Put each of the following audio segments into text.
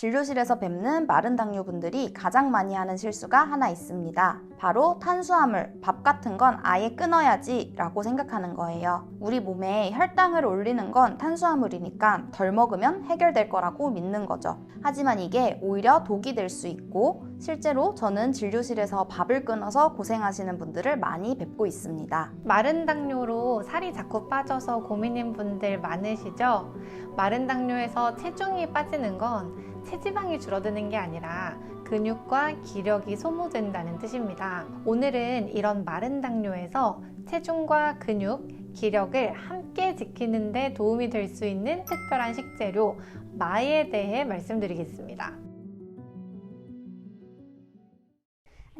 진료실에서 뵙는 마른 당뇨분들이 가장 많이 하는 실수가 하나 있습니다. 바로 탄수화물, 밥 같은 건 아예 끊어야지 라고 생각하는 거예요. 우리 몸에 혈당을 올리는 건 탄수화물이니까 덜 먹으면 해결될 거라고 믿는 거죠. 하지만 이게 오히려 독이 될 수 있고 실제로 저는 진료실에서 밥을 끊어서 고생하시는 분들을 많이 뵙고 있습니다. 마른 당뇨로 살이 자꾸 빠져서 고민인 분들 많으시죠? 마른 당뇨에서 체중이 빠지는 건 체지방이 줄어드는 게 아니라 근육과 기력이 소모된다는 뜻입니다. 오늘은 이런 마른 당뇨에서 체중과 근육, 기력을 함께 지키는 데 도움이 될 수 있는 특별한 식재료 마에 대해 말씀드리겠습니다.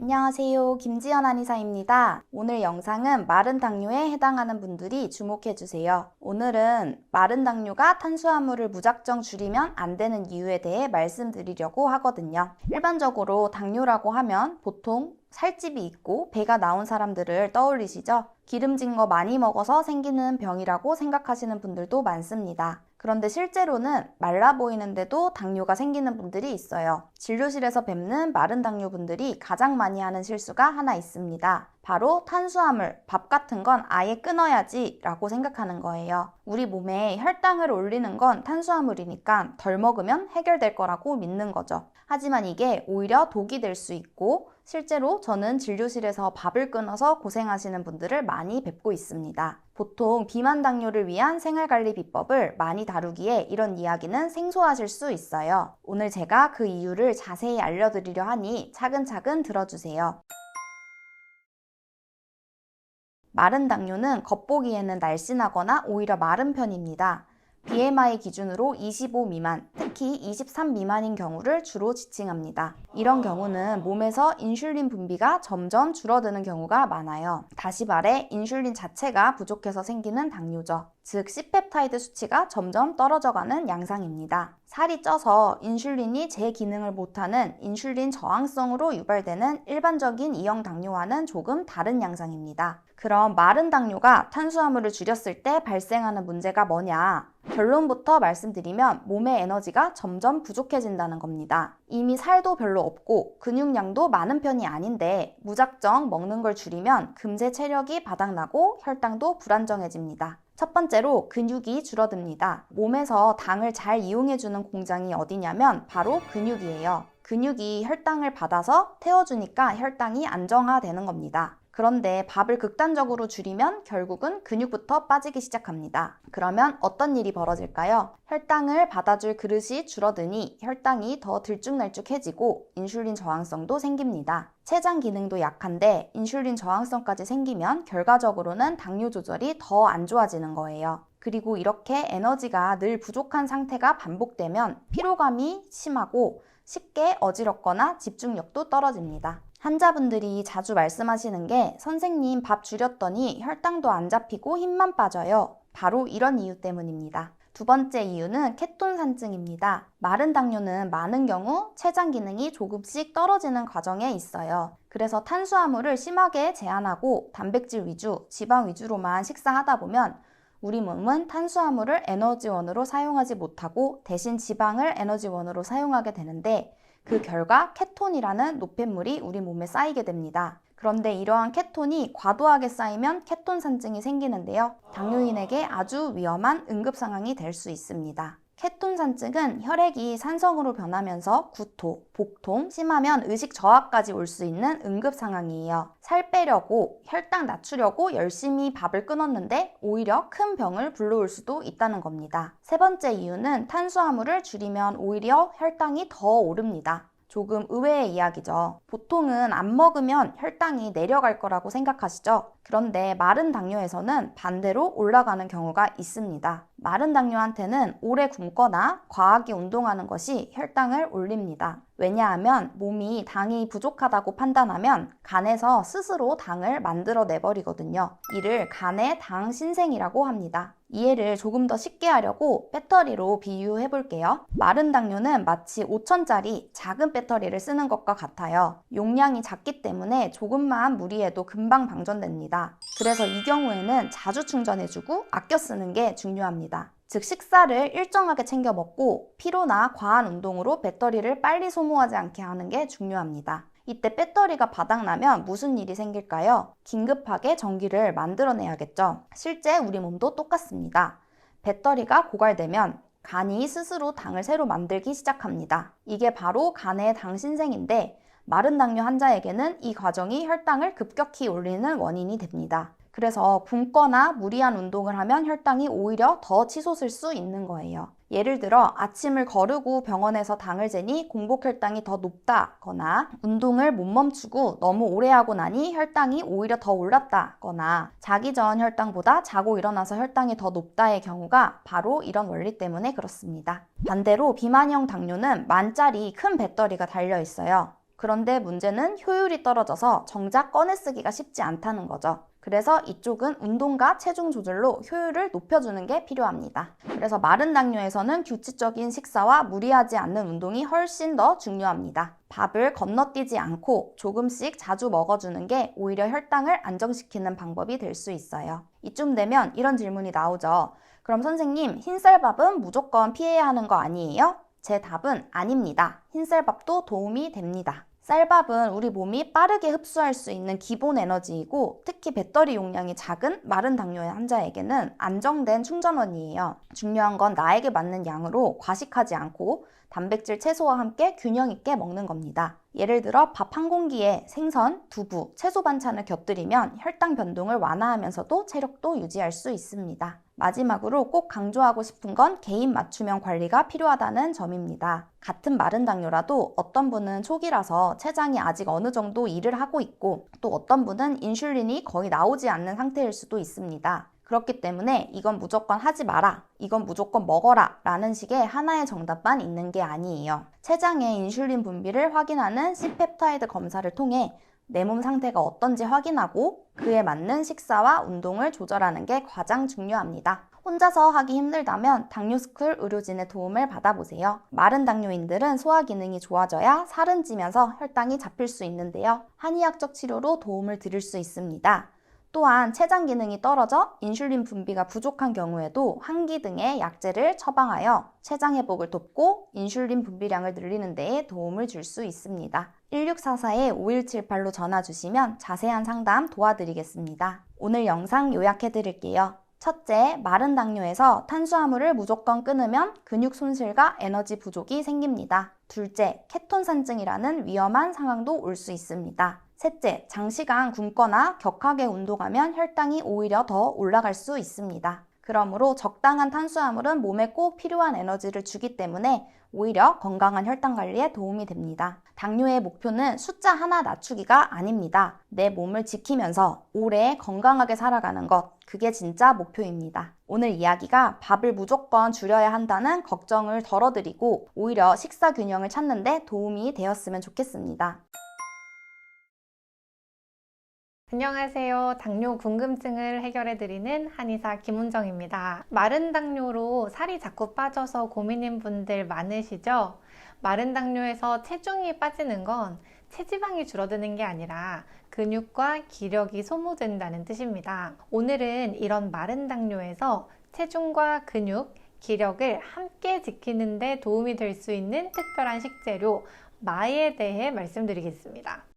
안녕하세요. 김지연 한의사입니다. 오늘 영상은 마른 당뇨에 해당하는 분들이 주목해 주세요. 오늘은 마른 당뇨가 탄수화물을 무작정 줄이면 안 되는 이유에 대해 말씀드리려고 하거든요. 일반적으로 당뇨라고 하면 보통 살집이 있고 배가 나온 사람들을 떠올리시죠? 기름진 거 많이 먹어서 생기는 병이라고 생각하시는 분들도 많습니다. 그런데 실제로는 말라 보이는데도 당뇨가 생기는 분들이 있어요. 진료실에서 뵙는 마른 당뇨 분들이 가장 많이 하는 실수가 하나 있습니다. 바로 탄수화물, 밥 같은 건 아예 끊어야지 라고 생각하는 거예요. 우리 몸에 혈당을 올리는 건 탄수화물이니까 덜 먹으면 해결될 거라고 믿는 거죠. 하지만 이게 오히려 독이 될 수 있고 실제로 저는 진료실에서 밥을 끊어서 고생하시는 분들을 많이 뵙고 있습니다. 보통 비만 당뇨를 위한 생활관리 비법을 많이 다루기에 이런 이야기는 생소하실 수 있어요. 오늘 제가 그 이유를 자세히 알려드리려 하니 차근차근 들어주세요. 마른 당뇨는 겉보기에는 날씬하거나 오히려 마른 편입니다. BMI 기준으로 25 미만, 특히 23 미만인 경우를 주로 지칭합니다. 이런 경우는 몸에서 인슐린 분비가 점점 줄어드는 경우가 많아요. 다시 말해 인슐린 자체가 부족해서 생기는 당뇨죠. 즉 C펩타이드 수치가 점점 떨어져가는 양상입니다. 살이 쪄서 인슐린이 제 기능을 못하는 인슐린 저항성으로 유발되는 일반적인 이형 당뇨와는 조금 다른 양상입니다. 그럼 마른 당뇨가 탄수화물을 줄였을 때 발생하는 문제가 뭐냐? 결론부터 말씀드리면 몸의 에너지가 점점 부족해진다는 겁니다. 이미 살도 별로 없고 근육량도 많은 편이 아닌데 무작정 먹는 걸 줄이면 금세 체력이 바닥나고 혈당도 불안정해집니다. 첫 번째로 근육이 줄어듭니다. 몸에서 당을 잘 이용해주는 공장이 어디냐면 바로 근육이에요. 근육이 혈당을 받아서 태워주니까 혈당이 안정화되는 겁니다. 그런데 밥을 극단적으로 줄이면 결국은 근육부터 빠지기 시작합니다. 그러면 어떤 일이 벌어질까요? 혈당을 받아줄 그릇이 줄어드니 혈당이 더 들쭉날쭉해지고 인슐린 저항성도 생깁니다. 췌장 기능도 약한데 인슐린 저항성까지 생기면 결과적으로는 당뇨 조절이 더 안 좋아지는 거예요. 그리고 이렇게 에너지가 늘 부족한 상태가 반복되면 피로감이 심하고 쉽게 어지럽거나 집중력도 떨어집니다. 환자분들이 자주 말씀하시는 게 선생님 밥 줄였더니 혈당도 안 잡히고 힘만 빠져요. 바로 이런 이유 때문입니다. 두 번째 이유는 케톤 산증입니다. 마른 당뇨는 많은 경우 췌장 기능이 조금씩 떨어지는 과정에 있어요. 그래서 탄수화물을 심하게 제한하고 단백질 위주, 지방 위주로만 식사하다 보면 우리 몸은 탄수화물을 에너지원으로 사용하지 못하고 대신 지방을 에너지원으로 사용하게 되는데 그 결과 케톤이라는 노폐물이 우리 몸에 쌓이게 됩니다. 그런데 이러한 케톤이 과도하게 쌓이면 케톤 산증이 생기는데요. 당뇨인에게 아주 위험한 응급 상황이 될 수 있습니다. 케톤산증은 혈액이 산성으로 변하면서 구토, 복통, 심하면 의식 저하까지 올 수 있는 응급 상황이에요. 살 빼려고 혈당 낮추려고 열심히 밥을 끊었는데 오히려 큰 병을 불러올 수도 있다는 겁니다. 세 번째 이유는 탄수화물을 줄이면 오히려 혈당이 더 오릅니다. 조금 의외의 이야기죠. 보통은 안 먹으면 혈당이 내려갈 거라고 생각하시죠? 그런데 마른 당뇨에서는 반대로 올라가는 경우가 있습니다. 마른 당뇨한테는 오래 굶거나 과하게 운동하는 것이 혈당을 올립니다. 왜냐하면 몸이 당이 부족하다고 판단하면 간에서 스스로 당을 만들어 내버리거든요. 이를 간의 당 신생이라고 합니다. 이해를 조금 더 쉽게 하려고 배터리로 비유해 볼게요. 마른 당뇨는 마치 5천짜리 작은 배터리를 쓰는 것과 같아요. 용량이 작기 때문에 조금만 무리해도 금방 방전됩니다. 그래서 이 경우에는 자주 충전해주고 아껴 쓰는 게 중요합니다. 즉 식사를 일정하게 챙겨 먹고 피로나 과한 운동으로 배터리를 빨리 소모하지 않게 하는 게 중요합니다. 이때 배터리가 바닥나면 무슨 일이 생길까요? 긴급하게 전기를 만들어내야겠죠. 실제 우리 몸도 똑같습니다. 배터리가 고갈되면 간이 스스로 당을 새로 만들기 시작합니다. 이게 바로 간의 당 신생인데 마른 당뇨 환자에게는 이 과정이 혈당을 급격히 올리는 원인이 됩니다. 그래서 굶거나 무리한 운동을 하면 혈당이 오히려 더 치솟을 수 있는 거예요. 예를 들어 아침을 거르고 병원에서 당을 재니 공복 혈당이 더 높다거나 운동을 못 멈추고 너무 오래 하고 나니 혈당이 오히려 더 올랐다거나 자기 전 혈당보다 자고 일어나서 혈당이 더 높다의 경우가 바로 이런 원리 때문에 그렇습니다. 반대로 비만형 당뇨는 만짜리 큰 배터리가 달려 있어요. 그런데 문제는 효율이 떨어져서 정작 꺼내 쓰기가 쉽지 않다는 거죠. 그래서 이쪽은 운동과 체중 조절로 효율을 높여주는 게 필요합니다. 그래서 마른 당뇨에서는 규칙적인 식사와 무리하지 않는 운동이 훨씬 더 중요합니다. 밥을 건너뛰지 않고 조금씩 자주 먹어주는 게 오히려 혈당을 안정시키는 방법이 될 수 있어요. 이쯤 되면 이런 질문이 나오죠. 그럼 선생님, 흰쌀밥은 무조건 피해야 하는 거 아니에요? 제 답은 아닙니다. 흰쌀밥도 도움이 됩니다. 쌀밥은 우리 몸이 빠르게 흡수할 수 있는 기본 에너지이고 특히 배터리 용량이 작은 마른 당뇨 환자에게는 안정된 충전원이에요. 중요한 건 나에게 맞는 양으로 과식하지 않고 단백질 채소와 함께 균형 있게 먹는 겁니다. 예를 들어 밥 한 공기에 생선, 두부, 채소 반찬을 곁들이면 혈당 변동을 완화하면서도 체력도 유지할 수 있습니다. 마지막으로 꼭 강조하고 싶은 건 개인 맞춤형 관리가 필요하다는 점입니다. 같은 마른 당뇨라도 어떤 분은 초기라서 췌장이 아직 어느 정도 일을 하고 있고 또 어떤 분은 인슐린이 거의 나오지 않는 상태일 수도 있습니다. 그렇기 때문에 이건 무조건 하지 마라, 이건 무조건 먹어라 라는 식의 하나의 정답만 있는 게 아니에요. 췌장의 인슐린 분비를 확인하는 C펩타이드 검사를 통해 내 몸 상태가 어떤지 확인하고 그에 맞는 식사와 운동을 조절하는 게 가장 중요합니다. 혼자서 하기 힘들다면 당뇨스쿨 의료진의 도움을 받아보세요. 마른 당뇨인들은 소화 기능이 좋아져야 살은 찌면서 혈당이 잡힐 수 있는데요. 한의학적 치료로 도움을 드릴 수 있습니다. 또한 췌장 기능이 떨어져 인슐린 분비가 부족한 경우에도 항기 등의 약제를 처방하여 췌장 회복을 돕고 인슐린 분비량을 늘리는 데에 도움을 줄 수 있습니다. 1644-5178로 전화 주시면 자세한 상담 도와드리겠습니다. 오늘 영상 요약해 드릴게요. 첫째, 마른 당뇨에서 탄수화물을 무조건 끊으면 근육 손실과 에너지 부족이 생깁니다. 둘째, 케톤 산증이라는 위험한 상황도 올 수 있습니다. 셋째, 장시간 굶거나 격하게 운동하면 혈당이 오히려 더 올라갈 수 있습니다. 그러므로 적당한 탄수화물은 몸에 꼭 필요한 에너지를 주기 때문에 오히려 건강한 혈당 관리에 도움이 됩니다. 당뇨의 목표는 숫자 하나 낮추기가 아닙니다. 내 몸을 지키면서 오래 건강하게 살아가는 것, 그게 진짜 목표입니다. 오늘 이야기가 밥을 무조건 줄여야 한다는 걱정을 덜어드리고 오히려 식사 균형을 찾는데 도움이 되었으면 좋겠습니다. 안녕하세요. 당뇨 궁금증을 해결해드리는 한의사 김은정입니다. 마른 당뇨로 살이 자꾸 빠져서 고민인 분들 많으시죠? 마른 당뇨에서 체중이 빠지는 건 체지방이 줄어드는 게 아니라 근육과 기력이 소모된다는 뜻입니다. 오늘은 이런 마른 당뇨에서 체중과 근육, 기력을 함께 지키는데 도움이 될 수 있는 특별한 식재료 마에 대해 말씀드리겠습니다.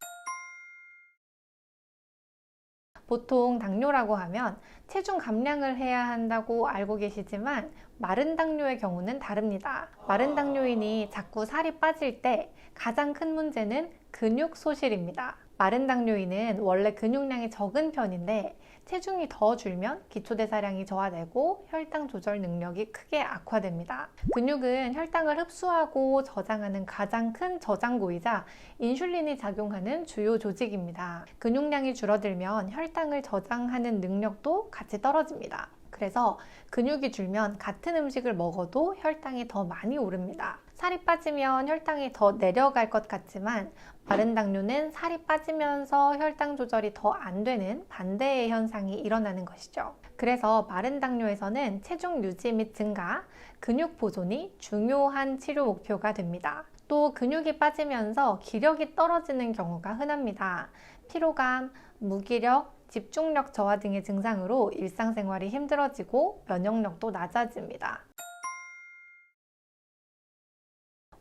보통 당뇨라고 하면 체중 감량을 해야 한다고 알고 계시지만 마른 당뇨의 경우는 다릅니다. 마른 당뇨인이 자꾸 살이 빠질 때 가장 큰 문제는 근육 소실입니다. 마른 당뇨인은 원래 근육량이 적은 편인데 체중이 더 줄면 기초대사량이 저하되고 혈당 조절 능력이 크게 악화됩니다. 근육은 혈당을 흡수하고 저장하는 가장 큰 저장고이자 인슐린이 작용하는 주요 조직입니다. 근육량이 줄어들면 혈당을 저장하는 능력도 같이 떨어집니다. 그래서 근육이 줄면 같은 음식을 먹어도 혈당이 더 많이 오릅니다. 살이 빠지면 혈당이 더 내려갈 것 같지만 마른 당뇨는 살이 빠지면서 혈당 조절이 더 안 되는 반대의 현상이 일어나는 것이죠. 그래서 마른 당뇨에서는 체중 유지 및 증가, 근육 보존이 중요한 치료 목표가 됩니다. 또 근육이 빠지면서 기력이 떨어지는 경우가 흔합니다. 피로감, 무기력, 집중력 저하 등의 증상으로 일상생활이 힘들어지고 면역력도 낮아집니다.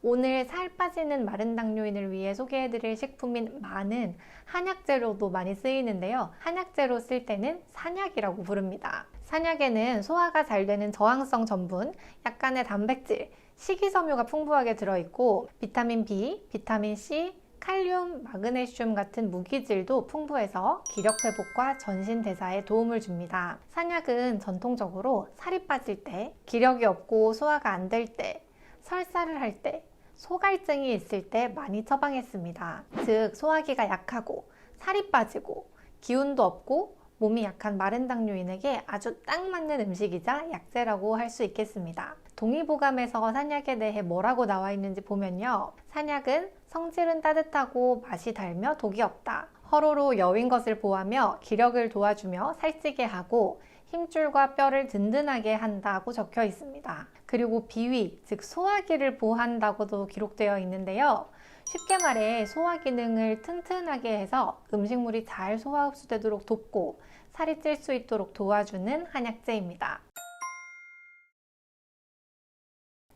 오늘 살 빠지는 마른 당뇨인을 위해 소개해드릴 식품인 마는 한약재로도 많이 쓰이는데요. 한약재로 쓸 때는 산약이라고 부릅니다. 산약에는 소화가 잘 되는 저항성 전분, 약간의 단백질, 식이섬유가 풍부하게 들어있고 비타민 B, 비타민 C, 칼륨, 마그네슘 같은 무기질도 풍부해서 기력 회복과 전신 대사에 도움을 줍니다. 산약은 전통적으로 살이 빠질 때, 기력이 없고 소화가 안 될 때, 설사를 할 때, 소갈증이 있을 때 많이 처방했습니다. 즉, 소화기가 약하고 살이 빠지고 기운도 없고 몸이 약한 마른 당뇨인에게 아주 딱 맞는 음식이자 약재라고 할 수 있겠습니다. 동의보감에서 산약에 대해 뭐라고 나와 있는지 보면요. 산약은 성질은 따뜻하고 맛이 달며 독이 없다. 허로로 여윈 것을 보하며 기력을 도와주며 살찌게 하고 힘줄과 뼈를 든든하게 한다고 적혀 있습니다. 그리고 비위, 즉 소화기를 보한다고도 기록되어 있는데요. 쉽게 말해 소화 기능을 튼튼하게 해서 음식물이 잘 소화 흡수되도록 돕고 살이 찔 수 있도록 도와주는 한약재입니다.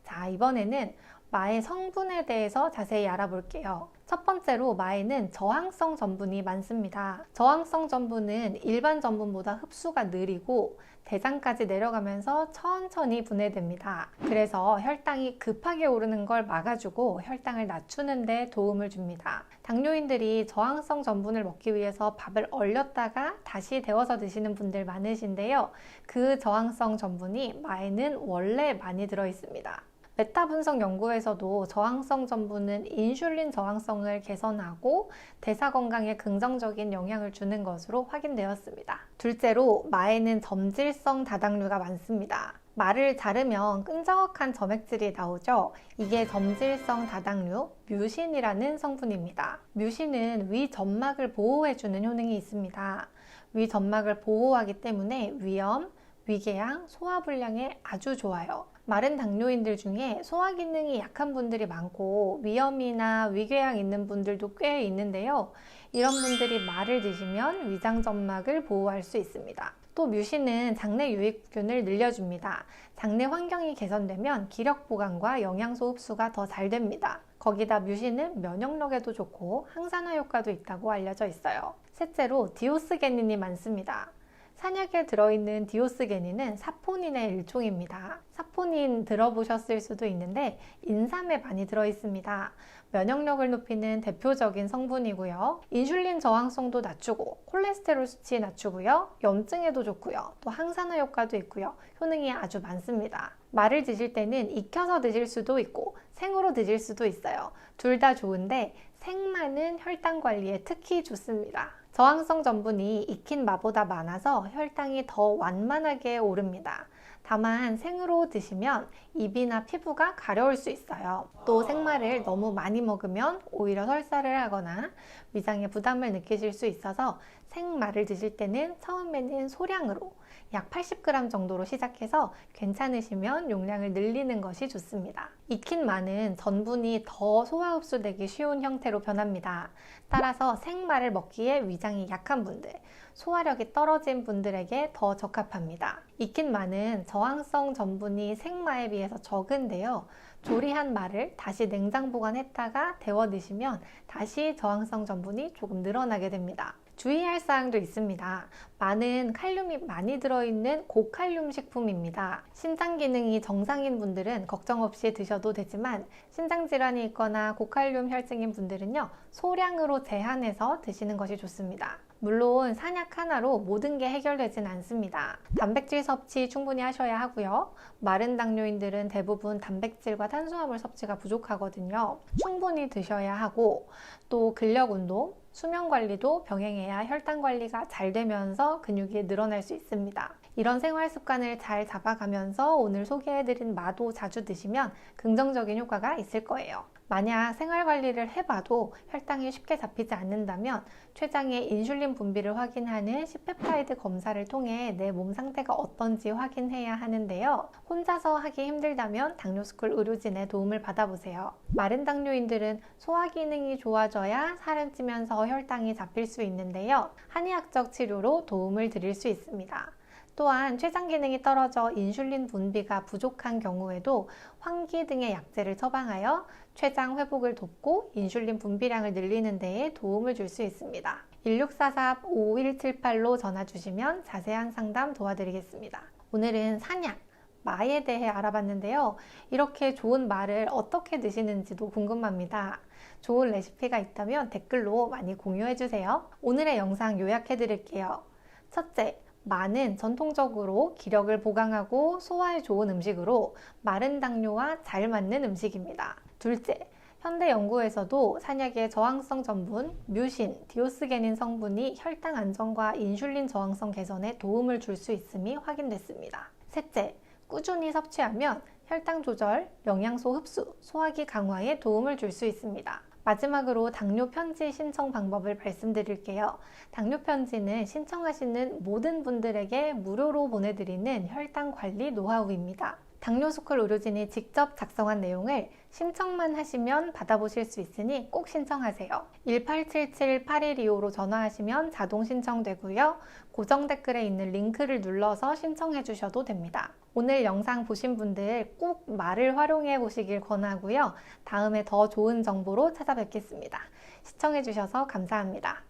자, 이번에는 마의 성분에 대해서 자세히 알아볼게요. 첫 번째로 마에는 저항성 전분이 많습니다. 저항성 전분은 일반 전분보다 흡수가 느리고 대장까지 내려가면서 천천히 분해됩니다. 그래서 혈당이 급하게 오르는 걸 막아주고 혈당을 낮추는 데 도움을 줍니다. 당뇨인들이 저항성 전분을 먹기 위해서 밥을 얼렸다가 다시 데워서 드시는 분들 많으신데요. 그 저항성 전분이 마에는 원래 많이 들어 있습니다. 메타 분석 연구에서도 저항성 전분은 인슐린 저항성을 개선하고 대사 건강에 긍정적인 영향을 주는 것으로 확인되었습니다. 둘째로 마에는 점질성 다당류가 많습니다. 말을 자르면 끈적한 점액질이 나오죠. 이게 점질성 다당류 뮤신이라는 성분입니다. 뮤신은 위 점막을 보호해주는 효능이 있습니다. 위 점막을 보호하기 때문에 위염, 위궤양, 소화불량에 아주 좋아요. 마른 당뇨인들 중에 소화 기능이 약한 분들이 많고 위염이나 위궤양 있는 분들도 꽤 있는데요. 이런 분들이 말을 드시면 위장 점막을 보호할 수 있습니다. 또 뮤신은 장내 유익균을 늘려줍니다. 장내 환경이 개선되면 기력 보강과 영양소 흡수가 더 잘 됩니다. 거기다 뮤신은 면역력에도 좋고 항산화 효과도 있다고 알려져 있어요. 셋째로 디오스게닌이 많습니다. 산약에 들어있는 디오스게닌은 사포닌의 일종입니다. 사포닌 들어보셨을 수도 있는데 인삼에 많이 들어있습니다. 면역력을 높이는 대표적인 성분이고요. 인슐린 저항성도 낮추고 콜레스테롤 수치 낮추고요. 염증에도 좋고요. 또 항산화 효과도 있고요. 효능이 아주 많습니다. 말을 드실 때는 익혀서 드실 수도 있고 생으로 드실 수도 있어요. 둘 다 좋은데 생마는 혈당 관리에 특히 좋습니다. 저항성 전분이 익힌 마보다 많아서 혈당이 더 완만하게 오릅니다. 다만 생으로 드시면 입이나 피부가 가려울 수 있어요. 또 생마를 너무 많이 먹으면 오히려 설사를 하거나 위장에 부담을 느끼실 수 있어서 생마를 드실 때는 처음에는 소량으로 약 80g 정도로 시작해서 괜찮으시면 용량을 늘리는 것이 좋습니다. 익힌 마는 전분이 더 소화 흡수되기 쉬운 형태로 변합니다. 따라서 생마를 먹기에 위장이 약한 분들, 소화력이 떨어진 분들에게 더 적합합니다. 익힌 마는 저항성 전분이 생마에 비해서 적은데요. 조리한 마를 다시 냉장 보관했다가 데워 드시면 다시 저항성 전분이 조금 늘어나게 됩니다. 주의할 사항도 있습니다. 많은 칼륨이 많이 들어있는 고칼륨 식품입니다. 신장 기능이 정상인 분들은 걱정 없이 드셔도 되지만 신장 질환이 있거나 고칼륨 혈증인 분들은요, 소량으로 제한해서 드시는 것이 좋습니다. 물론 산약 하나로 모든 게 해결되진 않습니다. 단백질 섭취 충분히 하셔야 하고요. 마른 당뇨인들은 대부분 단백질과 탄수화물 섭취가 부족하거든요. 충분히 드셔야 하고 또 근력 운동, 수면 관리도 병행해야 혈당 관리가 잘 되면서 근육이 늘어날 수 있습니다. 이런 생활 습관을 잘 잡아가면서 오늘 소개해드린 마도 자주 드시면 긍정적인 효과가 있을 거예요. 만약 생활 관리를 해봐도 혈당이 쉽게 잡히지 않는다면 췌장의 인슐린 분비를 확인하는 시페프타이드 검사를 통해 내 몸 상태가 어떤지 확인해야 하는데요. 혼자서 하기 힘들다면 당뇨스쿨 의료진의 도움을 받아보세요. 마른 당뇨인들은 소화 기능이 좋아져야 살은 찌면서 혈당이 잡힐 수 있는데요. 한의학적 치료로 도움을 드릴 수 있습니다. 또한 췌장 기능이 떨어져 인슐린 분비가 부족한 경우에도 환기 등의 약제를 처방하여 췌장 회복을 돕고 인슐린 분비량을 늘리는 데에 도움을 줄 수 있습니다. 1644-5178로 전화 주시면 자세한 상담 도와드리겠습니다. 오늘은 산약, 마에 대해 알아봤는데요. 이렇게 좋은 마를 어떻게 드시는지도 궁금합니다. 좋은 레시피가 있다면 댓글로 많이 공유해 주세요. 오늘의 영상 요약해 드릴게요. 첫째, 마는 전통적으로 기력을 보강하고 소화에 좋은 음식으로 마른 당뇨와 잘 맞는 음식입니다. 둘째, 현대 연구에서도 산약의 저항성 전분, 뮤신, 디오스게닌 성분이 혈당 안정과 인슐린 저항성 개선에 도움을 줄 수 있음이 확인됐습니다. 셋째, 꾸준히 섭취하면 혈당 조절, 영양소 흡수, 소화기 강화에 도움을 줄 수 있습니다. 마지막으로 당뇨 편지 신청 방법을 말씀드릴게요. 당뇨 편지는 신청하시는 모든 분들에게 무료로 보내드리는 혈당 관리 노하우입니다. 당뇨스쿨 의료진이 직접 작성한 내용을 신청만 하시면 받아보실 수 있으니 꼭 신청하세요. 1877-8125로 전화하시면 자동 신청되고요. 고정 댓글에 있는 링크를 눌러서 신청해 주셔도 됩니다. 오늘 영상 보신 분들 꼭 말을 활용해 보시길 권하고요. 다음에 더 좋은 정보로 찾아뵙겠습니다. 시청해 주셔서 감사합니다.